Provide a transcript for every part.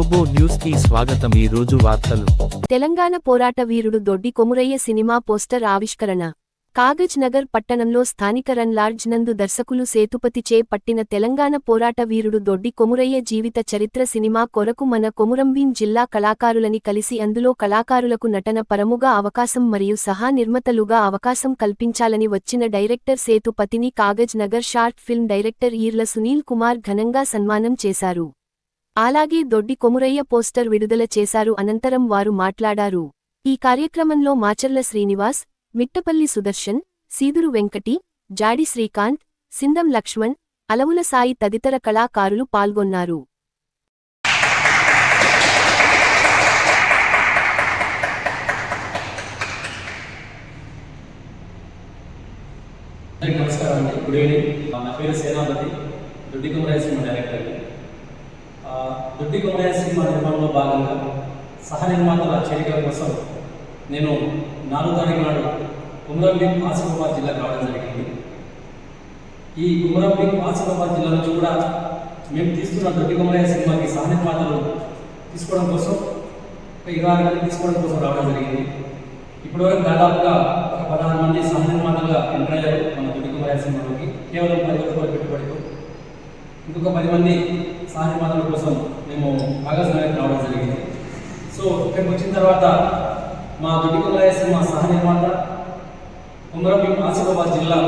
గ్లోబో న్యూస్కి స్వాగతం ఈ రోజు వార్తలు. తెలంగాణ పోరాట వీరుడు దొడ్డి కొమురయ్య సినిమా పోస్టర్ ఆవిష్కరణ. కాగజ్ నగర్ పట్టణంలో స్థానిక రన్ లార్జ్ నందు దర్శకులు సేతుపతి చే పట్టిన తెలంగాణ పోరాట వీరుడు దొడ్డి కొమురయ్య జీవిత చరిత్ర సినిమా కొరకు మన కొమురంభీం జిల్లా కళాకారులని కలిసి అందులో కళాకారులకు నటన పరముగా అవకాశం మరియు సహా నిర్మతలుగా అవకాశం కల్పించాలని వచ్చిన director సేతుపతిని Kagaznagar short film director Eerla Sunil Kumar ఘనంగా సన్మానం చేశారు. అలాగే దొడ్డి కొమురయ్య పోస్టర్ విడుదల చేశారు. అనంతరం వారు మాట్లాడారు. ఈ కార్యక్రమంలో మాచర్ల శ్రీనివాస్ మిట్టపల్లి సుదర్శన్ సీదురు వెంకటి జాడి శ్రీకాంత్ సిందం లక్ష్మణ్ అలవుల సాయి తదితర కళాకారులు పాల్గొన్నారు. నమస్కారం అండి. Good evening. నా పేరు సేనాపతి దొడ్డి కుమరయ్య డైరెక్టర్. దొడ్డి కుమరయ్య సినిమా నిర్మాణంలో భాగంగా సహ నిర్మాతల చేరికల కోసం నేను నాలుగు తారీఖు నాడు కుమరంభీం ఆసిఫాబాద్ జిల్లా రావడం జరిగింది. ఈ కుమరంభీం ఆసిఫాబాద్ జిల్లా నుంచి కూడా మేము తీసుకున్న దొడ్డి కొమరయ్య సినిమాకి సహ నిర్మాతలు తీసుకోవడం కోసం ఒక ఇరవై ఆరు మంది తీసుకోవడం కోసం రావడం జరిగింది. ఇప్పటివరకు దాదాపుగా ఒక పదహారు మంది సహ నిర్మాతలుగా ఎంటర్ అయ్యారు మన దొడ్డి కుమరయ్య సినిమాలోకి. కేవలం పది వేల పెట్టుబడితో ఇంకొక పది మంది సహ కోసం మేము భాగస్వామ్యం రావడం జరిగింది. సో ఇక్కడికి వచ్చిన తర్వాత మా దొడ్డి కుమరయ్య సినిమా సహ నిర్మాత కుమరం ఆసిఫాబాద్ జిల్లా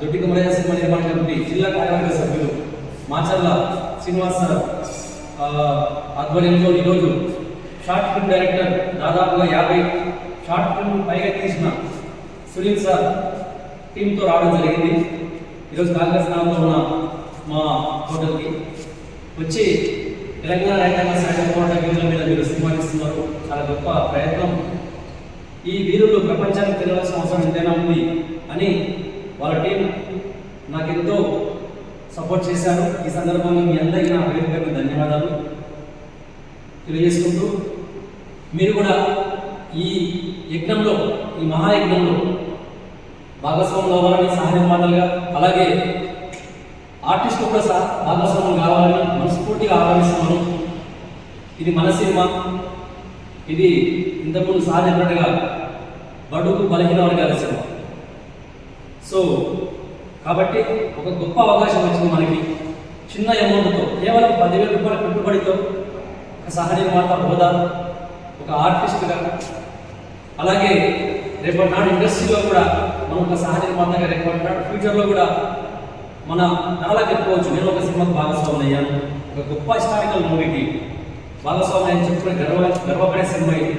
దొడ్డి కుమరయ్య సినిమా నిర్మాణ కమిటీ జిల్లా కార్యవర్గ సభ్యులు మాచర్ల శ్రీనివాస్ సార్ ఆధ్వర్యంలో ఈరోజు షార్ట్ ఫిల్మ్ డైరెక్టర్ దాదాపుగా యాభై షార్ట్ ఫిల్మ్ పైగా తీసిన సునీల్ సార్ టీంతో రావడం జరిగింది. ఈరోజు కాంగ్రెస్ నామంలో ఉన్న మా హోటల్కి. వచ్చి తెలంగాణ రైతాంగ సాయుధ పోరాట వీరుల మీద మీరు సన్మానిస్తున్నారు చాలా గొప్ప ప్రయత్నం. ఈ వీరులు ప్రపంచానికి తెలియాల్సిన అవసరం ఎంతైనా ఉంది అని వాళ్ళ టీం నాకెంతో సపోర్ట్ చేశారు. ఈ సందర్భంగా మీ అందరికీ నా పేరు ధన్యవాదాలు తెలియజేసుకుంటూ మీరు కూడా ఈ యజ్ఞంలో ఈ మహాయజ్ఞంలో భాగస్వాములు అవ్వాలని సహాయం మాటలుగా అలాగే ఆర్టిస్ట్ కూడా సహ భాగస్వాములు కావాలని మనస్ఫూర్తిగా ఆహ్వానిస్తున్నాను. ఇది మన సినిమా. ఇది ఇంతకుముందు సార్ చెప్పినట్టుగా బడుగు బలహీన వర్గాల సినిమా. సో కాబట్టి ఒక గొప్ప అవకాశం వచ్చింది మనకి. చిన్న అమౌంట్తో కేవలం పదివేల రూపాయల పెట్టుబడితో ఒక సహ నిర్మాత హోదా ఒక ఆర్టిస్ట్గా. అలాగే రేపటి నాడు ఇండస్ట్రీలో కూడా మనం ఒక సహ నిర్మాతగా రేపటి నాడు ఫ్యూచర్లో కూడా మన నాలా చెప్పుకోవచ్చు నేను ఒక సినిమాకు భాగస్వామి అయ్యాను ఒక గొప్ప హిస్టారికల్ మూవీకి భాగస్వామి అని చెప్పుకునే గర్వ గర్వపడే సినిమా ఇది.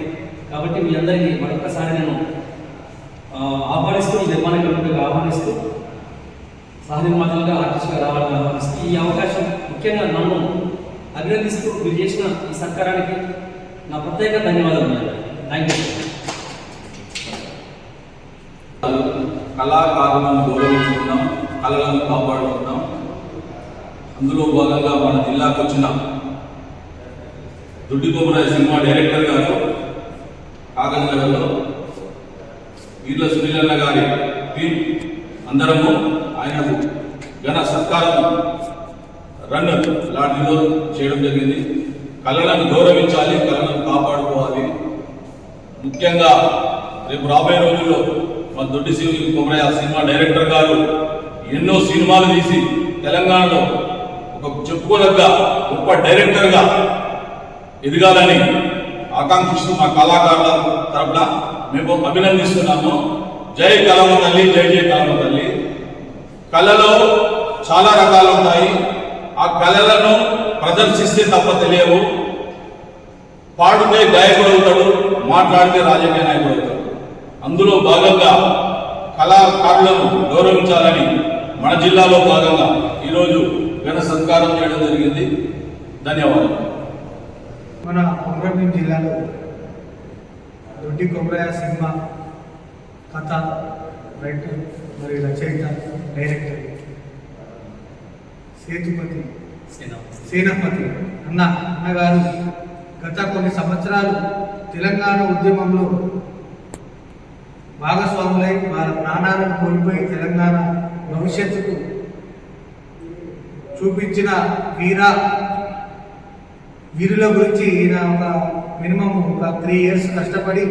కాబట్టి మీ అందరికీ మరొకసారి నేను ఆహ్వానిస్తూ నిర్మాణ కమిటీగా ఆహ్వానిస్తూ సహ నిర్మాతలుగా ఆర్టిస్ట్గా రావాలని ఆహ్వానిస్తూ ఈ అవకాశం ముఖ్యంగా నన్ను అభినందిస్తూ మీరు చేసిన ఈ సత్కారానికి నా ప్రత్యేక ధన్యవాదాలు థ్యాంక్ యూ కళాకారులను గౌరవించుకున్నాం కళలను కాపాడుకుంటాం అందులో భాగంగా మన జిల్లాకు వచ్చిన దుడ్డికొమరాయ సినిమా డైరెక్టర్ గారు కాగజ్ నగర్లో వీర్ల సునీలన్న గారి టీం అందరము ఆయనకు ఘన సత్కారం రన్ లాంటిలో చేయడం జరిగింది. కళలను గౌరవించాలి కళలను కాపాడుకోవాలి. ముఖ్యంగా రేపు రాబోయే రోజుల్లో మన దొడ్డి శివ కుమరయ్య సినిమా డైరెక్టర్ గారు ఎన్నో సినిమాలు తీసి తెలంగాణలో ఒక చెప్పుకోదగ్గ గొప్ప డైరెక్టర్గా ఎదగాలని ఆకాంక్షిస్తూ మా కళాకారుల తరపున మేము అభినందిస్తున్నాము. జై కలమ తల్లి జై జై కలమ తల్లి. కళలో చాలా రకాలు ఉంటాయి. ఆ కళలను ప్రదర్శిస్తే తప్ప తెలియవు. పాడితే గాయకుడు అవుతాడు మాట్లాడితే రాజకీయ నాయకుడు అవుతాడు. అందులో భాగంగా కళాకారులను గౌరవించాలని జిల్లాలో భాగంగా ఈరోజు ఘన సత్కారం చేయడం జరిగింది. ధన్యవాదాలు. మన కొమరంభీం జిల్లాలో దొడ్డి కొమరయ్య సినిమా కథ రైటర్ మరియు రచయిత డైరెక్టర్ సేతుపతి సేనాపతి అన్న అన్నగారు గత కొన్ని సంవత్సరాలు తెలంగాణ ఉద్యమంలో భాగస్వాములై వారి ప్రాణాలను కోల్పోయి తెలంగాణ భవిష్యత్తుకు చూపించిన వీర వీరుల గురించి ఈయన ఒక మినిమం ఒక త్రీ ఇయర్స్ కష్టపడి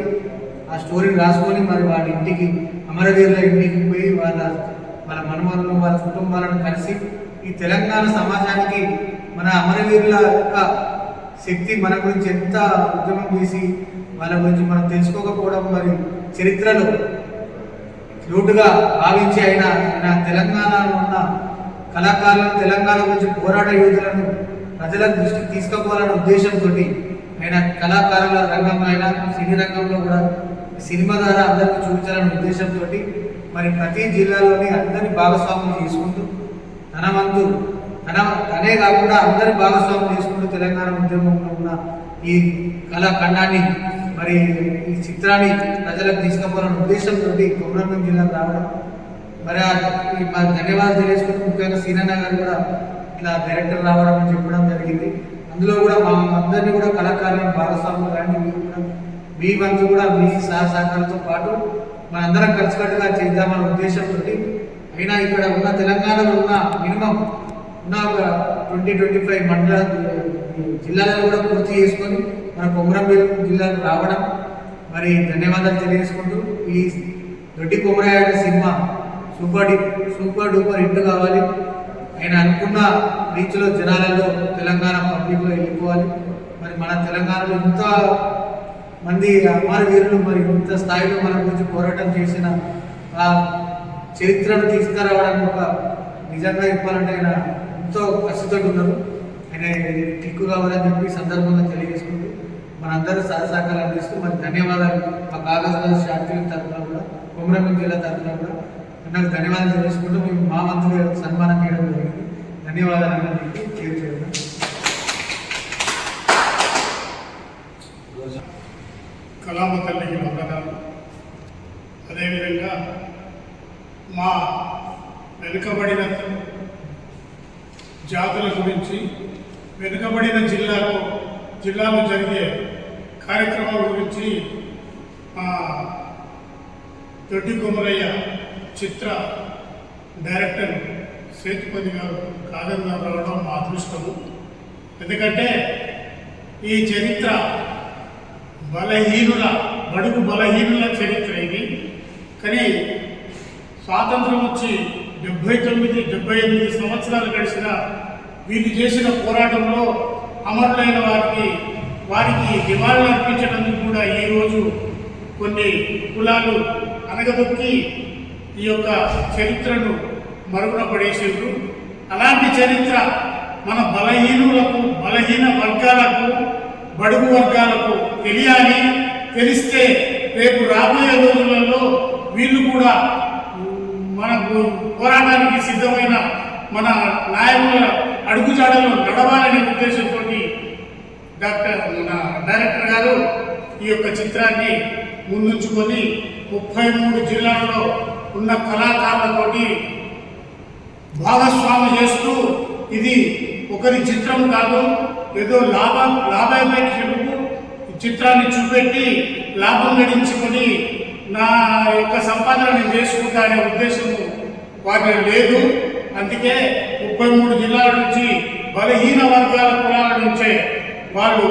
ఆ స్టోరీని రాసుకొని మరి వాళ్ళ ఇంటికి అమరవీరుల ఇంటికి పోయి వాళ్ళ వాళ్ళ మనమలను వాళ్ళ కుటుంబాలను కలిసి ఈ తెలంగాణ సమాజానికి మన అమరవీరుల యొక్క శక్తి మన గురించి ఎంత ఉద్యమం చేసి వాళ్ళ గురించి మనం తెలుసుకోకపోవడం మరి చరిత్రలో లోటుగా భావించి ఆయన ఆయన తెలంగాణలో ఉన్న కళాకారులను తెలంగాణ గురించి పోరాట యోధులను ప్రజల దృష్టికి తీసుకుపోవాలనే ఉద్దేశంతో ఆయన కళాకారుల రంగంలో అయినా సినీ రంగంలో కూడా సినిమా ద్వారా అందరికీ చూపించాలనే ఉద్దేశంతో మరి ప్రతి జిల్లాలోని అందరి భాగస్వామ్యం తీసుకుంటూ తన వంతు తన తనే కాకుండా అందరి భాగస్వామ్యం తీసుకుంటూ తెలంగాణ ఉద్యమంలో ఉన్న ఈ కళాఖండాన్ని మరి ఈ చిత్రాన్ని ప్రజలకు తీసుకుపోవాలనే ఉద్దేశంతో కొమరంభీం జిల్లా రావడం. మరి మరి ఈ మా ధన్యవాదాలు తెలియజేసుకుంటూ ముఖ్యంగా సీనన్న గారు కూడా ఇట్లా డైరెక్టర్ రావడం అని చెప్పడం జరిగింది. అందులో కూడా మా అందరినీ కూడా కళాకారులను భాగస్వాములు కానీ మీరు కూడా మీ వంతు కూడా మీ సహసహకారంతో పాటు మనందరం కలిసికట్టుగా చేద్దామనే ఉద్దేశంతో అయినా ఇక్కడ ఉన్న తెలంగాణలో ఉన్న మినిమం ఉన్న ఒక ట్వంటీ ట్వంటీ ఫైవ్ మండల జిల్లాలను కూడా పూర్తి చేసుకొని మన కొమరంభీం జిల్లాకు రావడం మరి ధన్యవాదాలు తెలియజేసుకుంటూ ఈ దొడ్డి కొమరాయ సినిమా సూపర్ డి సూపర్ డూపర్ హిట్ కావాలి. ఆయన అనుకున్న రీచ్లో జనాలలో తెలంగాణ పబ్లిక్లో వెళ్ళిపోవాలి. మరి మన తెలంగాణలో ఇంత మంది అమర వీరులు మరి ఇంత స్థాయిలో మన గురించి పోరాటం చేసిన ఆ చరిత్రను తీసుకురావడానికి ఒక నిజంగా చెప్పాలంటే ఆయన ఎంతో కసితో ఉన్నారు. ఆయన టిక్కు కావాలని చెప్పి సందర్భంగా తెలియజేసుకుంటున్నారు మనందరూ సహసహకారాలు అందిస్తూ మరి ధన్యవాదాలు. మా కాగజ్ షార్ట్ ఫిల్మ్ తరఫున కూడా కొమరంభీం జిల్లా తరఫున కూడా నాకు ధన్యవాదాలు తెలుసుకుంటూ మేము మా మంత్రులు సన్మానం చేయడం జరిగింది. ధన్యవాదాలు అన్నింటికి చేర్చేయడం కళామ తల్లికి వందనాలు. అదేవిధంగా మా వెనుకబడిన జాతుల గురించి వెనుకబడిన జిల్లాలో జిల్లాలో జరిగే కార్యక్రమాల గురించి మా దొడ్డి కొమరయ్య చిత్ర డైరెక్టర్ సేతుపతి గారు కాగంగా రావడం మా అదృష్టము. ఎందుకంటే ఈ చరిత్ర బలహీనుల బడుగు బలహీనుల చరిత్ర ఇది. కానీ స్వాతంత్రం వచ్చి డెబ్బై తొమ్మిది డెబ్బై ఎనిమిది సంవత్సరాలు గడిచిన వీళ్ళు చేసిన పోరాటంలో అమరులైన వారికి వారికి నివాళులు అర్పించడానికి కూడా ఈరోజు కొన్ని కులాలు అనగదొక్కి ఈ యొక్క చరిత్రను మరుగున పడేసిండ్రు. అలాంటి చరిత్ర మన బలహీనులకు బలహీన వర్గాలకు బడుగు వర్గాలకు తెలియాలి. తెలిస్తే రేపు రాబోయే రోజులలో వీళ్ళు కూడా మనకు పోరాటానికి సిద్ధమైన మన నాయకుల అడుగుజాడలో నడవాలనే ఉద్దేశంతో డాక్టర్ మన డైరెక్టర్ గారు ఈ యొక్క చిత్రాన్ని ముందుంచుకొని ముప్పై మూడు జిల్లాల్లో ఉన్న కళాకారులతోటి భాగస్వామి చేస్తూ ఇది ఒకరి చిత్రం కాదు ఏదో లాభ లాభాపేక్షకు చిత్రాన్ని చూపెట్టి లాభం గడించుకొని నా యొక్క సంపాదన నేను చేసుకుంటా అనే ఉద్దేశం వారికి లేదు. అందుకే ముప్పై మూడు జిల్లాల నుంచి బలహీన వర్గాల కులాల నుంచే వాళ్ళు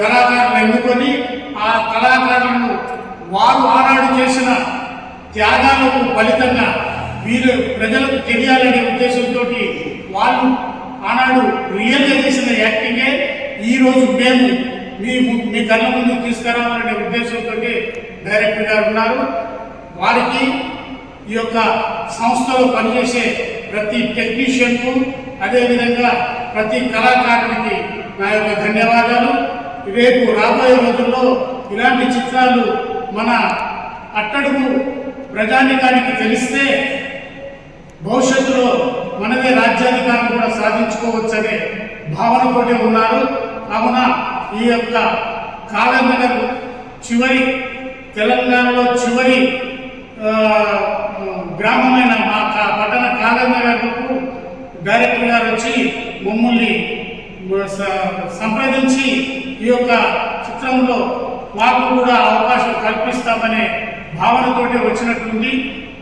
కళాకారులను ఎన్నుకొని ఆ కళాకారులను వారు ఆనాడు చేసిన త్యాగాలకు ఫలితంగా వీరు ప్రజలకు తెలియాలనే ఉద్దేశంతో వాళ్ళు ఆనాడు రియల్గా చేసిన యాక్టింగే ఈరోజు మేము మీ మీ కళ్ళ ముందు తీసుకురావాలనే ఉద్దేశంతో డైరెక్టర్ గారు ఉన్నారు. వారికి ఈ యొక్క సంస్థలో పనిచేసే ప్రతి టెక్నీషియన్కు అదేవిధంగా ప్రతి కళాకారునికి నా యొక్క ధన్యవాదాలు. రేపు రాబోయే రోజుల్లో ఇలాంటి చిత్రాలు మన అట్టడుగు ప్రజానికానికి తెలిస్తే భవిష్యత్తులో మనదే రాజ్యాధికారం కూడా సాధించుకోవచ్చనే భావనతోనే ఉన్నారు. కావున ఈ యొక్క కాళనగర్ చివరి తెలంగాణలో చివరి గ్రామమైన మా పట్టణ కాళనగర్కు డైరెక్టర్ గారు వచ్చి మమ్మల్ని సంప్రదించి ఈ యొక్క చిత్రంలో మాకు కూడా అవకాశం కల్పిస్తామనే భావనతోటి వచ్చినట్టుంది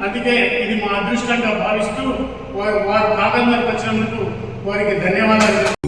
అందుకే ఇది మా అదృష్టంగా భావిస్తూ వారు వారు కాగంగారికి వచ్చినందుకు వారికి ధన్యవాదాలు.